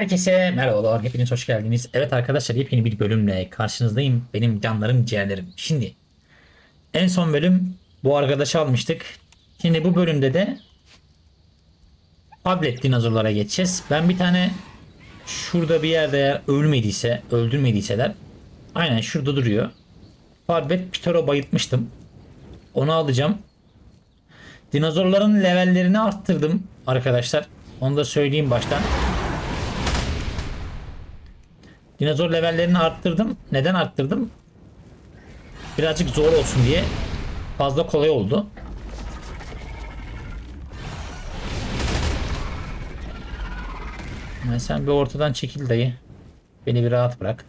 Herkese merhabalar, hepiniz hoş geldiniz. Evet arkadaşlar yepyeni bir bölümle karşınızdayım. Benim canlarım, ciğerlerim. Şimdi en son bölüm bu arkadaşı almıştık. Şimdi bu bölümde de tablet dinozorlara geçeceğiz. Ben bir tane şurada bir yerde eğer ölmediyse, öldürmediyseler aynen şurada duruyor. Tablet Pitoro bayıltmıştım. Onu alacağım. Dinozorların levellerini arttırdım arkadaşlar. Onu da söyleyeyim baştan. Dinozor levellerini arttırdım. Neden arttırdım? Birazcık zor olsun diye. Fazla kolay oldu. Ya sen bir ortadan çekil dayı. Beni bir rahat bırak.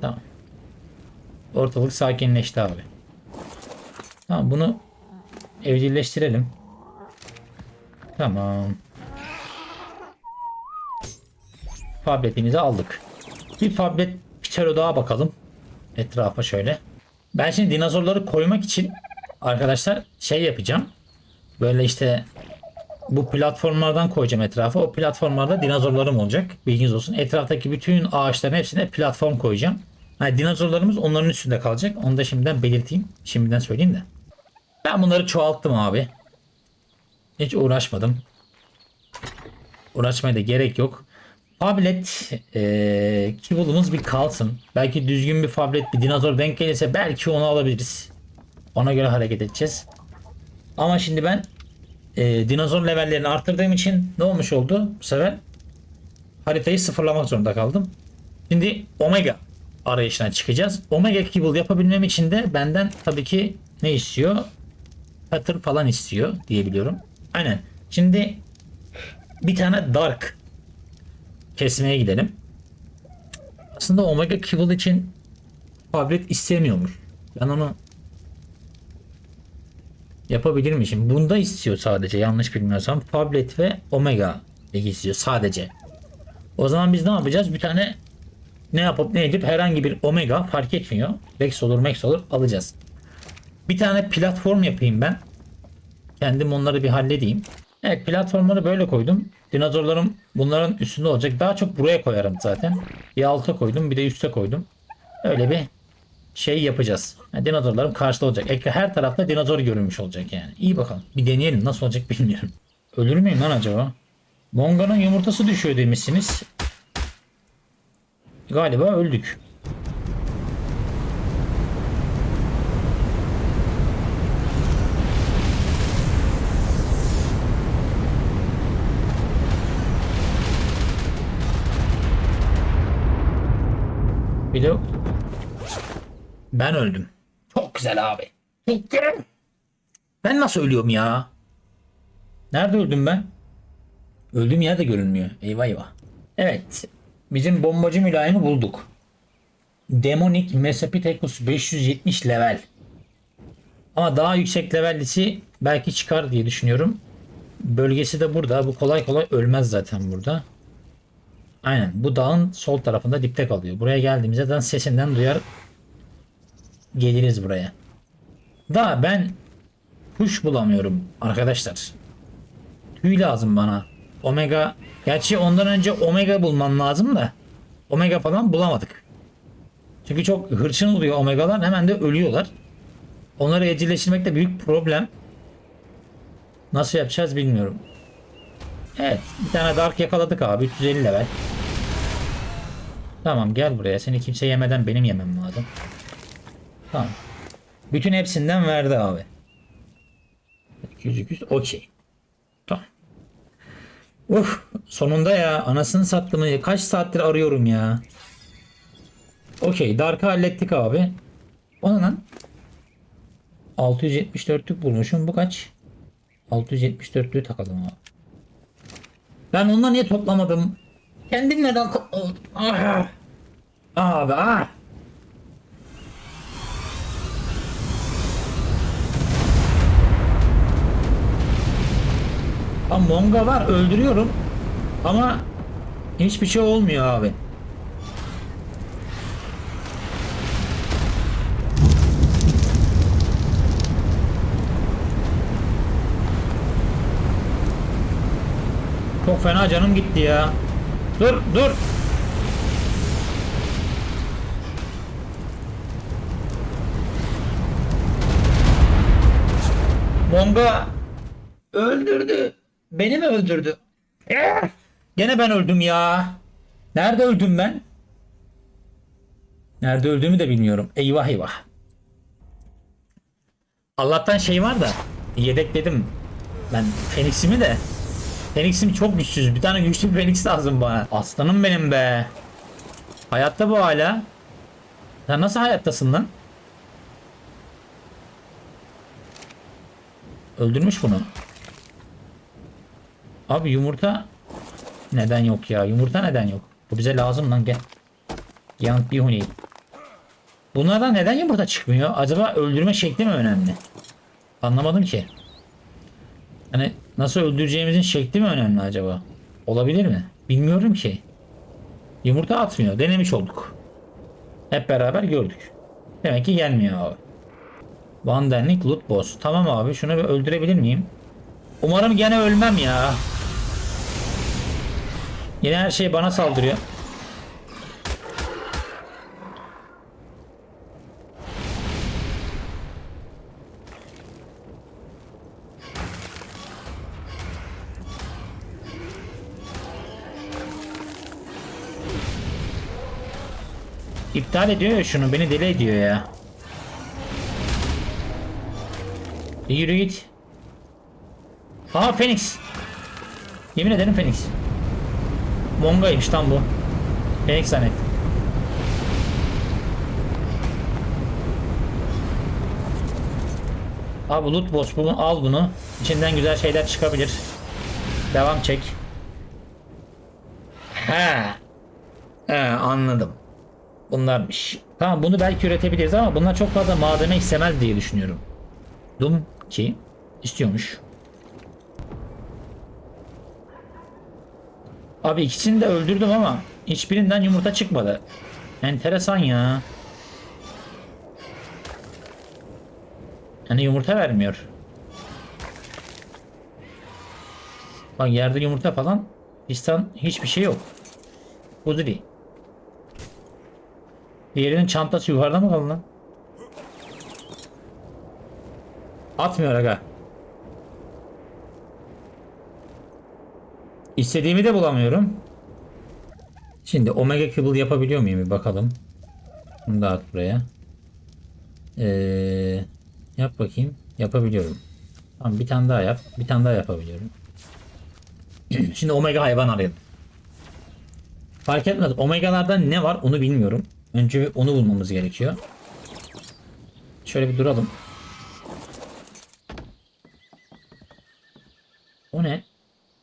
Tamam. Ortalık sakinleşti abi. Tamam bunu evcilleştirelim. Tamam. Tabletimizi aldık. Bir tablet Pitero daha bakalım. Etrafa şöyle. Ben şimdi dinozorları koymak için arkadaşlar şey yapacağım. Böyle işte bu platformlardan koyacağım etrafa. O platformlarda dinozorlarım olacak. Bilginiz olsun. Etraftaki bütün ağaçların hepsine platform koyacağım. Yani dinozorlarımız onların üstünde kalacak. Onu da şimdiden belirteyim. Şimdiden söyleyeyim de. Ben bunları çoğalttım abi. Hiç uğraşmadım. Uğraşmaya da gerek yok. Fablet ee, kibulumuz bir kalsın. Belki düzgün bir fablet bir dinozor denk gelirse belki onu alabiliriz. Ona göre hareket edeceğiz. Ama şimdi ben e, dinozor levellerini arttırdığım için ne olmuş oldu? Bu sefer haritayı sıfırlamak zorunda kaldım. Şimdi Omega arayışına çıkacağız. Omega Kibble yapabilmem için de benden tabii ki ne istiyor? Cutter falan istiyor diyebiliyorum. Aynen. Şimdi bir tane Dark kesmeye gidelim. Aslında Omega Kibble için tablet istemiyormuş. Ben onu yapabilirmişim. Bunda istiyor sadece yanlış bilmiyorsam. Tablet ve Omega istiyor sadece. O zaman biz ne yapacağız? Bir tane ne yapıp ne edip herhangi bir Omega fark etmiyor. Rex olur Max olur alacağız. Bir tane platform yapayım ben. Kendim onları bir halledeyim. Evet platformları böyle koydum. Dinozorlarım bunların üstünde olacak. Daha çok buraya koyarım zaten. Bir alta koydum bir de üste koydum. Öyle bir şey yapacağız. Yani dinozorlarım karşıda olacak. Ekran her tarafta dinozor görünmüş olacak yani. İyi bakalım. Bir deneyelim nasıl olacak bilmiyorum. Ölür müyüm lan acaba? Monga'nın yumurtası düşüyor demişsiniz. Galiba öldük. Bir de ben öldüm. Çok güzel abi. Çok güzel. Ben nasıl ölüyorum ya? Nerede öldüm ben? Öldüğüm yer de görünmüyor. Eyvah eyvah. Evet. Bizim bombacı mülayimi bulduk. Demonic Mesopithecus 570 level. Ama daha yüksek levellisi belki çıkar diye düşünüyorum. Bölgesi de burada. Bu kolay kolay ölmez zaten burada. Aynen. Bu dağın sol tarafında dipte kalıyor. Buraya geldiğimizde sesinden duyar geliriz buraya. Da ben kuş bulamıyorum arkadaşlar. Tüy lazım bana. Omega gerçi ondan önce omega bulman lazım da omega falan bulamadık. Çünkü çok hırçın oluyor omegalar hemen de ölüyorlar. Onları evcilleştirmek de büyük problem. Nasıl yapacağız bilmiyorum. Evet bir tane dark yakaladık abi 350 level. Tamam gel buraya seni kimse yemeden benim yemem lazım. Tamam. Bütün hepsinden verdi abi. 200 200 okey. Tamam. Uf sonunda ya anasını sattım. Kaç saattir arıyorum ya. Okey Dark'ı hallettik abi. O ne lan? 674'lük bulmuşum. Bu kaç? 674'lüğü takalım abi. Ben onunla niye toplamadım? Kendim neden toplamadım? Ah. Abi ah. Ha Monga var öldürüyorum. Ama hiçbir şey olmuyor abi. Çok fena canım gitti ya. Dur dur. Monga öldürdü. Beni mi öldürdü? Gene ben öldüm ya. Nerede öldüm ben? Nerede öldüğümü de bilmiyorum. Eyvah eyvah. Allah'tan şey var da yedekledim. Ben Phoenix'imi de. Phoenix'im çok güçsüz. Bir tane güçlü bir Phoenix lazım bana. Aslanım benim be. Hayatta bu hala. Sen nasıl hayattasın lan? Öldürmüş bunu. Abi yumurta neden yok ya? Yumurta neden yok? Bu bize lazım lan gel. Yanıt bir huni. Bunlardan neden yumurta çıkmıyor? Acaba öldürme şekli mi önemli? Anlamadım ki. Hani nasıl öldüreceğimizin şekli mi önemli acaba? Olabilir mi? Bilmiyorum ki. Yumurta atmıyor. Denemiş olduk. Hep beraber gördük. Demek ki gelmiyor abi. Vandenlik loot boss. Tamam abi şunu bir öldürebilir miyim? Umarım gene ölmem ya. Yine her şey bana saldırıyor. İptal ediyor ya şunu beni deli ediyor ya. Yürü git. Aa Phoenix. Yemin ederim Phoenix. Monga'ymış lan bu. Phoenix zannettim. Abi loot boss bunu al bunu. İçinden güzel şeyler çıkabilir. Devam çek. He. He anladım. Bunlarmış. Tamam bunu belki üretebiliriz ama bunlar çok fazla malzeme istemez diye düşünüyorum. Dum ki istiyormuş. Abi ikisini de öldürdüm ama hiçbirinden yumurta çıkmadı. Enteresan ya. Yani yumurta vermiyor. Bak yerde yumurta falan pistan hiçbir şey yok. Kudri. Diğerinin çantası yukarıda mı kaldı lan? Atmıyor aga. İstediğimi de bulamıyorum. Şimdi omega cable yapabiliyor muyum bir bakalım. Bunu da at buraya. Ee, yap bakayım. Yapabiliyorum. Tamam bir tane daha yap. Bir tane daha yapabiliyorum. Şimdi omega hayvan arayalım. Fark etmez. Omegalardan ne var onu bilmiyorum. Önce onu bulmamız gerekiyor. Şöyle bir duralım. O ne?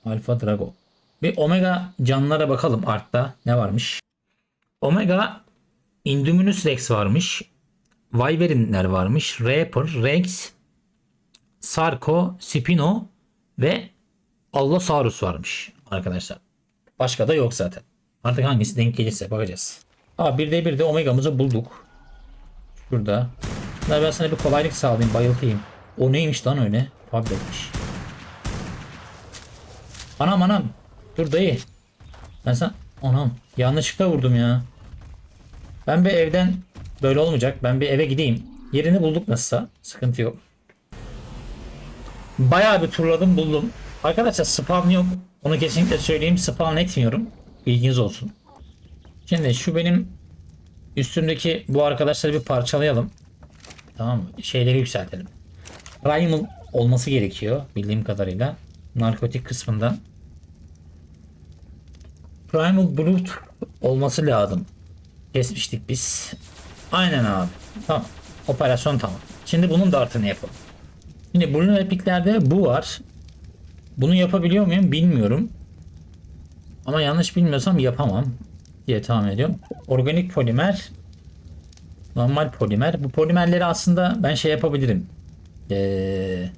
Alfa Drago. Bir Omega canlılara bakalım artta ne varmış. Omega Indominus Rex varmış. Wyvern'ler varmış. Reaper, Rex, Sarko, Spino ve Allosaurus varmış arkadaşlar. Başka da yok zaten. Artık hangisi denk gelirse bakacağız. Aa bir de bir de Omega'mızı bulduk. Şurada. Bunlar ben sana bir kolaylık sağlayayım, bayıltayım. O neymiş lan öyle? Fabletmiş. Anam anam. Dur dayı. Ben sana... Anam. Yanlışlıkla vurdum ya. Ben bir evden böyle olmayacak. Ben bir eve gideyim. Yerini bulduk nasılsa. Sıkıntı yok. Bayağı bir turladım buldum. Arkadaşlar spam yok. Onu kesinlikle söyleyeyim. Spam etmiyorum. Bilginiz olsun. Şimdi şu benim üstümdeki bu arkadaşları bir parçalayalım. Tamam mı? Şeyleri yükseltelim. Primal olması gerekiyor bildiğim kadarıyla. Narkotik kısmından. Primal Brute olması lazım. Kesmiştik biz. Aynen abi. Tamam. Operasyon tamam. Şimdi bunun da artını yapalım. Şimdi Blue Epic'lerde bu var. Bunu yapabiliyor muyum bilmiyorum. Ama yanlış bilmiyorsam yapamam diye tahmin ediyorum. Organik polimer normal polimer. Bu polimerleri aslında ben şey yapabilirim. Ee,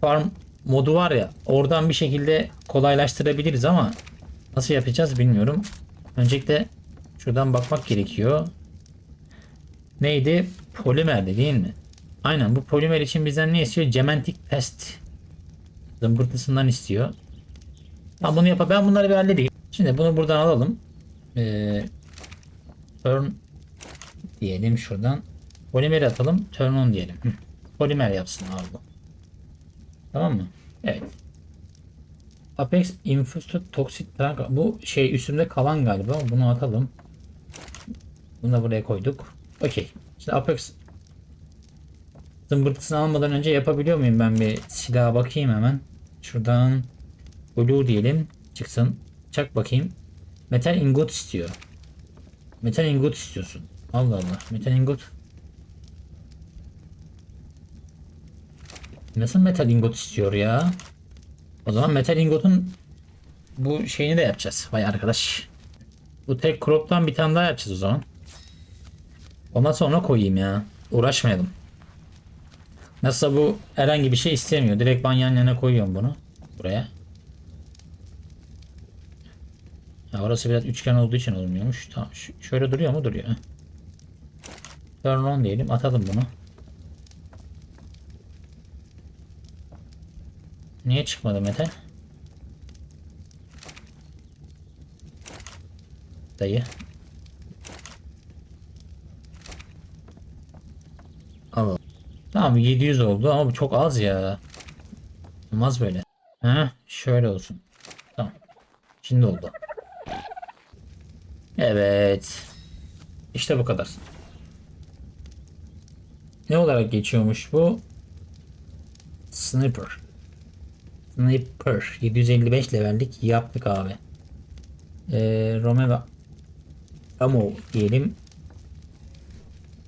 farm modu var ya oradan bir şekilde kolaylaştırabiliriz ama nasıl yapacağız bilmiyorum. Öncelikle şuradan bakmak gerekiyor. Neydi? Polimerdi değil mi? Aynen bu polimer için bizden ne istiyor? Cementik pest zımbırtısından istiyor. Tamam bunu yap. Ben bunları bir halledeyim. Şimdi bunu buradan alalım. Ee, turn diyelim şuradan. Polimer atalım. Turn on diyelim. Polimer yapsın abi. Tamam mı? Evet. Apex Infused Toxic Tank. Bu şey üstümde kalan galiba. Bunu atalım. Bunu da buraya koyduk. Okey. Şimdi Apex zımbırtısını almadan önce yapabiliyor muyum ben bir silaha bakayım hemen. Şuradan Blue diyelim. Çıksın. Çak bakayım. Metal ingot istiyor. Metal ingot istiyorsun. Allah Allah. Metal ingot. Nasıl metal ingot istiyor ya? O zaman metal ingotun bu şeyini de yapacağız. Vay arkadaş. Bu tek crop'tan bir tane daha yapacağız o zaman. Ondan sonra koyayım ya. Uğraşmayalım. Nasılsa bu herhangi bir şey istemiyor. Direkt ben yan yana koyuyorum bunu. Buraya. Ya orası biraz üçgen olduğu için olmuyormuş. Tamam. şöyle duruyor mu? Duruyor. Turn on diyelim. Atalım bunu. Niye çıkmadı Mete? Dayı. Al. al. Tamam 700 oldu ama bu çok az ya. Olmaz böyle. Ha, şöyle olsun. Tamam. Şimdi oldu. Evet. İşte bu kadar. Ne olarak geçiyormuş bu? Sniper. Sniper. 755 levellik yaptık abi. Ee, Romeo Amo diyelim.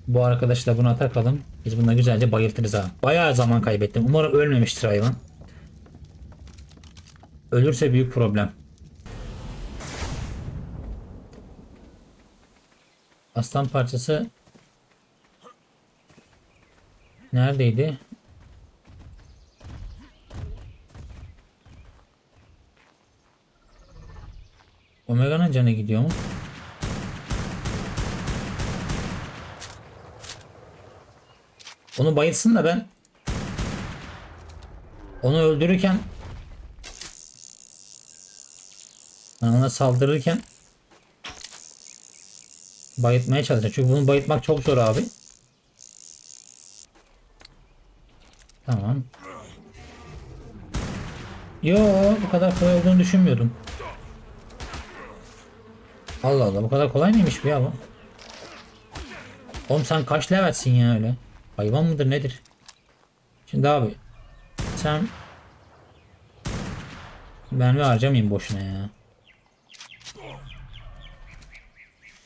Bu arkadaşı da buna takalım. Biz bununla güzelce bayıltırız ha. Bayağı zaman kaybettim. Umarım ölmemiştir hayvan. Ölürse büyük problem. Aslan parçası neredeydi? Omega'nın canı gidiyor mu? Onu bayılsın da ben onu öldürürken ben ona saldırırken bayıltmaya çalışacağım. Çünkü bunu bayıltmak çok zor abi. Tamam. Yo bu kadar kolay olduğunu düşünmüyordum. Allah Allah bu kadar kolay mıymış bu ya bu? Oğlum sen kaç levelsin ya öyle? Hayvan mıdır nedir? Şimdi abi sen mermi harcamayayım boşuna ya.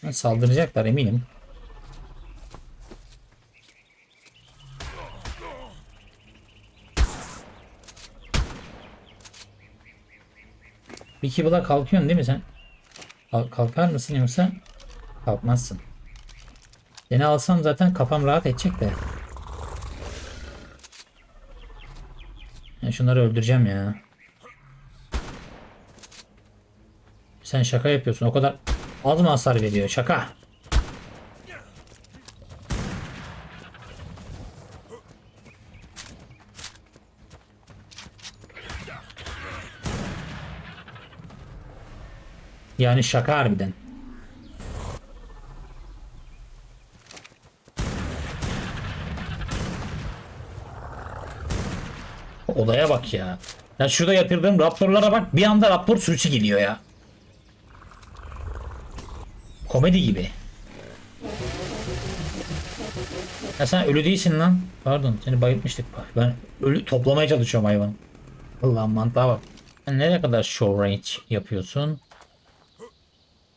Ha, Saldıracaklar eminim. Bir kibla kalkıyorsun değil mi sen? Kalk- Kalkar mısın yoksa kalkmazsın. Seni alsam zaten kafam rahat edecek de. Ben şunları öldüreceğim ya. Sen şaka yapıyorsun. O kadar az mı hasar veriyor? Şaka. Yani şaka harbiden. Olaya bak ya. Ya şurada yatırdığım raptorlara bak bir anda raptor sürüsü geliyor ya. Komedi gibi. Ya sen ölü değilsin lan. Pardon seni bayıltmıştık. Ben ölü toplamaya çalışıyorum hayvanı. Allah'ım mantığa bak. Sen nereye kadar show range yapıyorsun?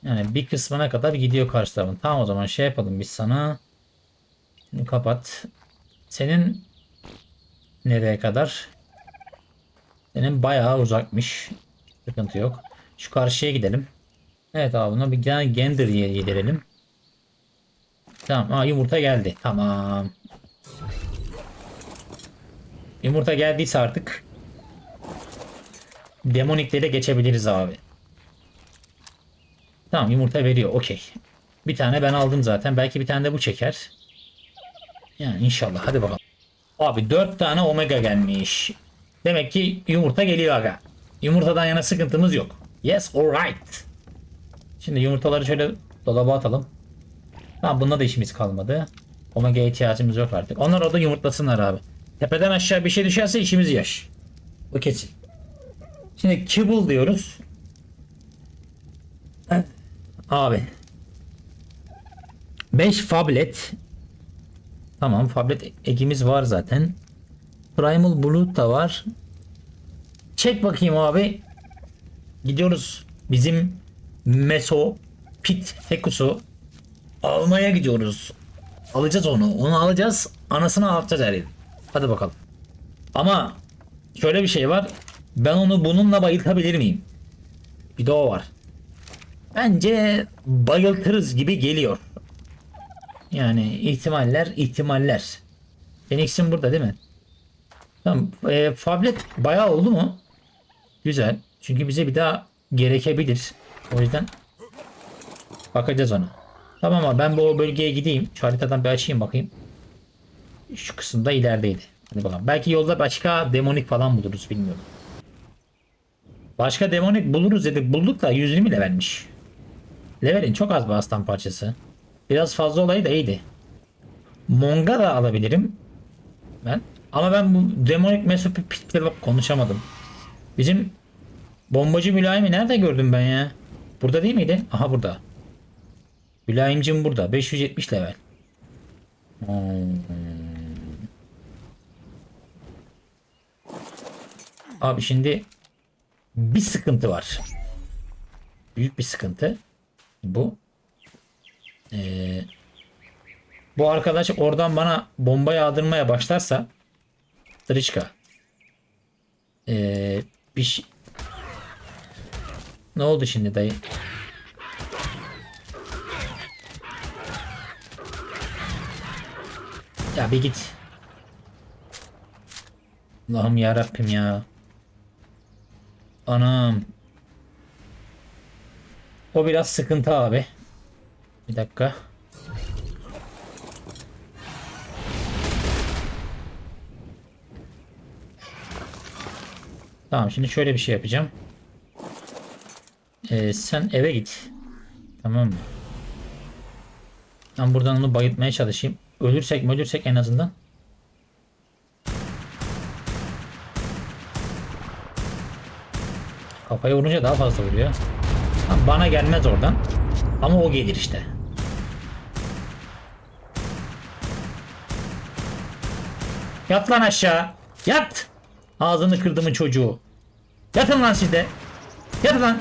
Yani bir kısmına kadar gidiyor karşı tarafın. Tamam o zaman şey yapalım biz sana. Şimdi kapat. Senin nereye kadar? Senin bayağı uzakmış. Sıkıntı yok. Şu karşıya gidelim. Evet abi buna bir gene Gender yedirelim. Tamam. Aa, yumurta geldi. Tamam. Yumurta geldiyse artık demoniklere geçebiliriz abi. Tamam yumurta veriyor. Okey. Bir tane ben aldım zaten. Belki bir tane de bu çeker. Yani inşallah. Hadi bakalım. Abi 4 tane omega gelmiş. Demek ki yumurta geliyor aga. Yumurtadan yana sıkıntımız yok. Yes, alright. Şimdi yumurtaları şöyle dolaba atalım. Tamam bunda da işimiz kalmadı. Omega ihtiyacımız yok artık. Onlar orada yumurtlasınlar abi. Tepeden aşağı bir şey düşerse işimiz yaş. Bu kesin. Şimdi kibble diyoruz. Abi. 5 fablet. Tamam fablet ekimiz var zaten. Primal Blood da var. Çek bakayım abi. Gidiyoruz. Bizim Meso Pit Hekus'u almaya gidiyoruz. Alacağız onu. Onu alacağız. Anasını ağlatacağız her. Hadi bakalım. Ama şöyle bir şey var. Ben onu bununla bayıltabilir miyim? Bir de o var. Bence bayıltırız gibi geliyor. Yani ihtimaller ihtimaller. Phoenix'in burada değil mi? Tamam. E, Fablet bayağı oldu mu? Güzel. Çünkü bize bir daha gerekebilir. O yüzden bakacağız ona. Tamam ama ben bu bölgeye gideyim. Şu haritadan bir açayım bakayım. Şu kısımda ilerideydi. Hadi bakalım. Belki yolda başka demonik falan buluruz bilmiyorum. Başka demonik buluruz dedik. Bulduk da 120 levelmiş. Levelin çok az bir aslan parçası. Biraz fazla olayı da iyiydi. Monga da alabilirim. Ben. Ama ben bu demonik mesopitle bak konuşamadım. Bizim bombacı mülayimi nerede gördüm ben ya? Burada değil miydi? Aha burada. Mülayimcim burada. 570 level. Hmm. Abi şimdi bir sıkıntı var. Büyük bir sıkıntı. Bu. Ee, bu arkadaş oradan bana bomba yağdırmaya başlarsa Triçka. Ee, bir şey... Ne oldu şimdi dayı? Ya bir git. Allah'ım ya Rabbim ya. Anam. O biraz sıkıntı abi. Bir dakika. Tamam şimdi şöyle bir şey yapacağım. Ee, sen eve git. Tamam mı? Ben buradan onu bayıltmaya çalışayım. Ölürsek mi ölürsek en azından. Kafaya vurunca daha fazla vuruyor. Bana gelmez oradan. Ama o gelir işte. Yat lan aşağı. Yat. Ağzını kırdımın çocuğu. Yatın lan siz de. Yatın lan.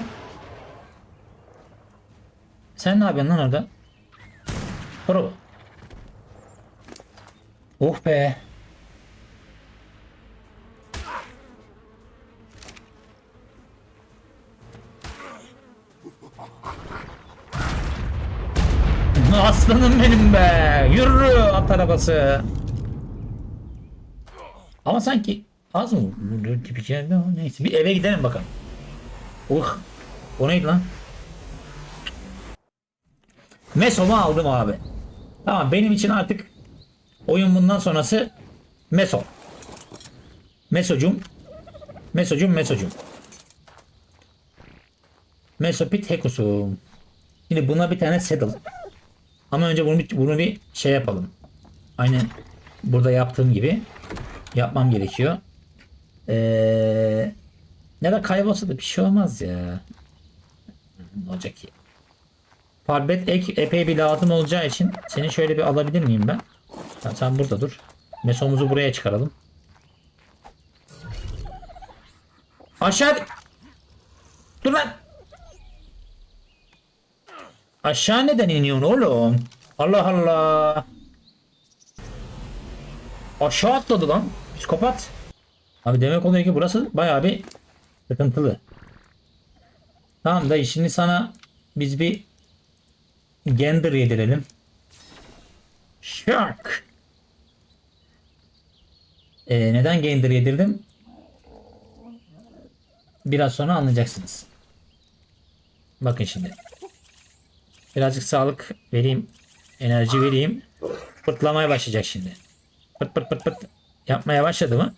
Sen ne yapıyorsun lan orada? Pro. Oh be. Aslanım benim be. Yürü at arabası. Ama sanki az mı? Bir şey neyse bir eve gidelim bakalım. Uh. O neydi lan? Meso'mu aldım abi. Tamam benim için artık oyun bundan sonrası Meso. Mesocum. Mesocum Mesocum. Mesopit Hekusum. Şimdi buna bir tane saddle. Ama önce bunu bir, bunu bir şey yapalım. Aynı burada yaptığım gibi yapmam gerekiyor. Ee, ne de kaybolsa da bir şey olmaz ya. Ne olacak ki? Farbet ek epey bir lazım olacağı için seni şöyle bir alabilir miyim ben? Sen, sen burada dur. Mesomuzu buraya çıkaralım. Aşağı Dur lan. Aşağı neden iniyorsun oğlum? Allah Allah. Aşağı atladı lan. Psikopat. Abi demek oluyor ki burası bayağı bir sıkıntılı. Tamam da şimdi sana biz bir Gender yedirelim. Shark. Ee, neden Gender yedirdim? Biraz sonra anlayacaksınız. Bakın şimdi. Birazcık sağlık vereyim. Enerji vereyim. Pırtlamaya başlayacak şimdi. Pırt pırt pırt pırt. Yapmaya başladı mı?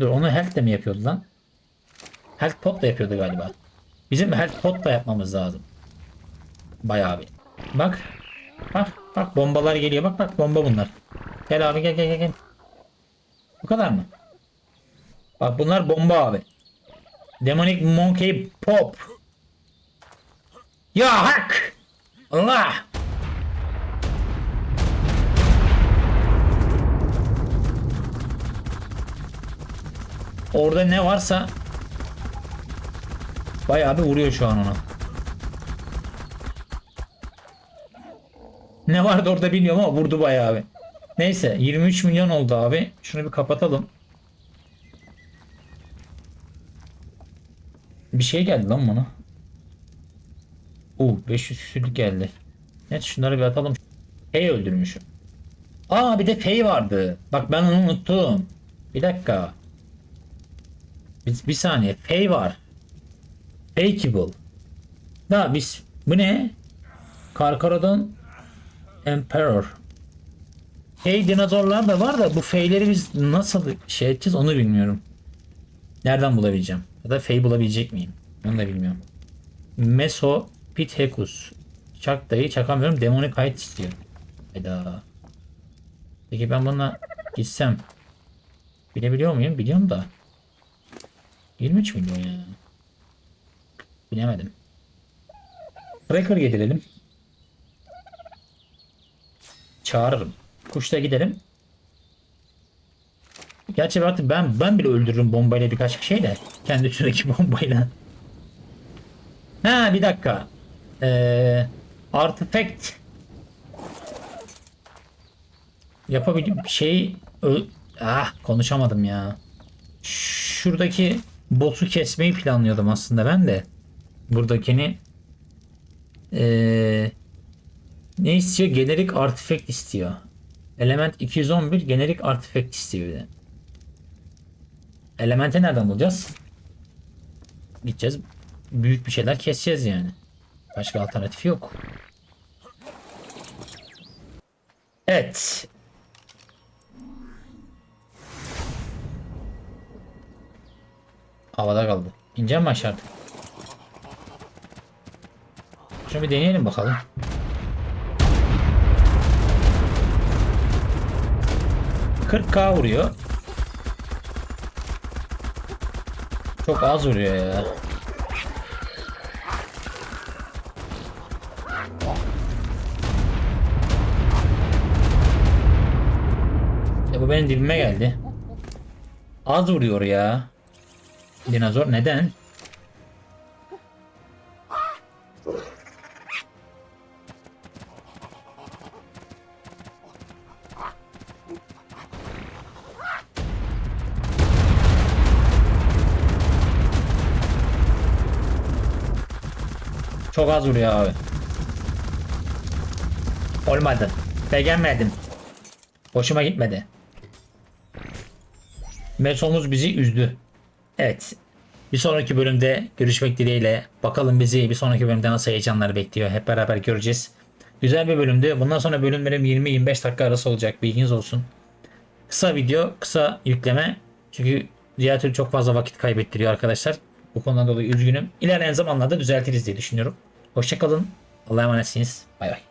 Dur onu health de mi yapıyordu lan? Health pot da yapıyordu galiba. Bizim health pot da yapmamız lazım. Bayağı bir. Bak. Bak. Bak bombalar geliyor. Bak bak bomba bunlar. Gel abi gel gel gel. Bu kadar mı? Bak bunlar bomba abi. Demonic Monkey Pop. Ya hak! Allah! Orada ne varsa bayağı bir vuruyor şu an ona. Ne vardı orada bilmiyorum ama vurdu bayağı bir. Neyse 23 milyon oldu abi. Şunu bir kapatalım. Bir şey geldi lan bana. Oo 500 küsürlük geldi. Evet şunları bir atalım. Fey öldürmüşüm. Aa bir de Fey vardı. Bak ben onu unuttum. Bir dakika. Bir, bir saniye. Fey var. Fakeable. Da biz bu ne? Karkarodon Emperor. Fey dinozorlar da var da bu Fey'leri biz nasıl şey edeceğiz onu bilmiyorum. Nereden bulabileceğim? Ya da Fey bulabilecek miyim? Onu da bilmiyorum. Mesopithecus. Çak dayı çakamıyorum. Demonic Height istiyor. Hayda. Peki ben bununla gitsem bilebiliyor muyum? Biliyorum da. 23 milyon ya. Bilemedim. Tracker getirelim. Çağırırım. Kuşla gidelim. Gerçi artık ben ben bile öldürürüm bombayla birkaç bir şey de. Kendi üstündeki bombayla. Ha bir dakika. Ee, artifact yapabildiğim şey ah konuşamadım ya. Şuradaki boss'u kesmeyi planlıyordum aslında ben de. Buradakini ee, ne istiyor? Generik artifact istiyor. Element 211 generik artifact istiyor bir de. Elementi nereden bulacağız? Gideceğiz. Büyük bir şeyler keseceğiz yani. Başka alternatif yok. Evet. Havada kaldı. İneceğim mi aşağı artık? Şunu bir deneyelim bakalım. k vuruyor. Çok az vuruyor ya. Ya bu benim dibime geldi. Az vuruyor ya. Dinozor neden? Çok az vuruyor abi. Olmadı. Beğenmedim. Hoşuma gitmedi. Mesomuz bizi üzdü. Evet. Bir sonraki bölümde görüşmek dileğiyle. Bakalım bizi bir sonraki bölümde nasıl heyecanlar bekliyor. Hep beraber göreceğiz. Güzel bir bölümdü. Bundan sonra bölümlerim 20-25 dakika arası olacak. Bilginiz olsun. Kısa video, kısa yükleme. Çünkü diğer türlü çok fazla vakit kaybettiriyor arkadaşlar. Bu konudan dolayı üzgünüm. İlerleyen zamanlarda düzeltiriz diye düşünüyorum. Hoşçakalın. Allah'a emanetsiniz. Bay bay.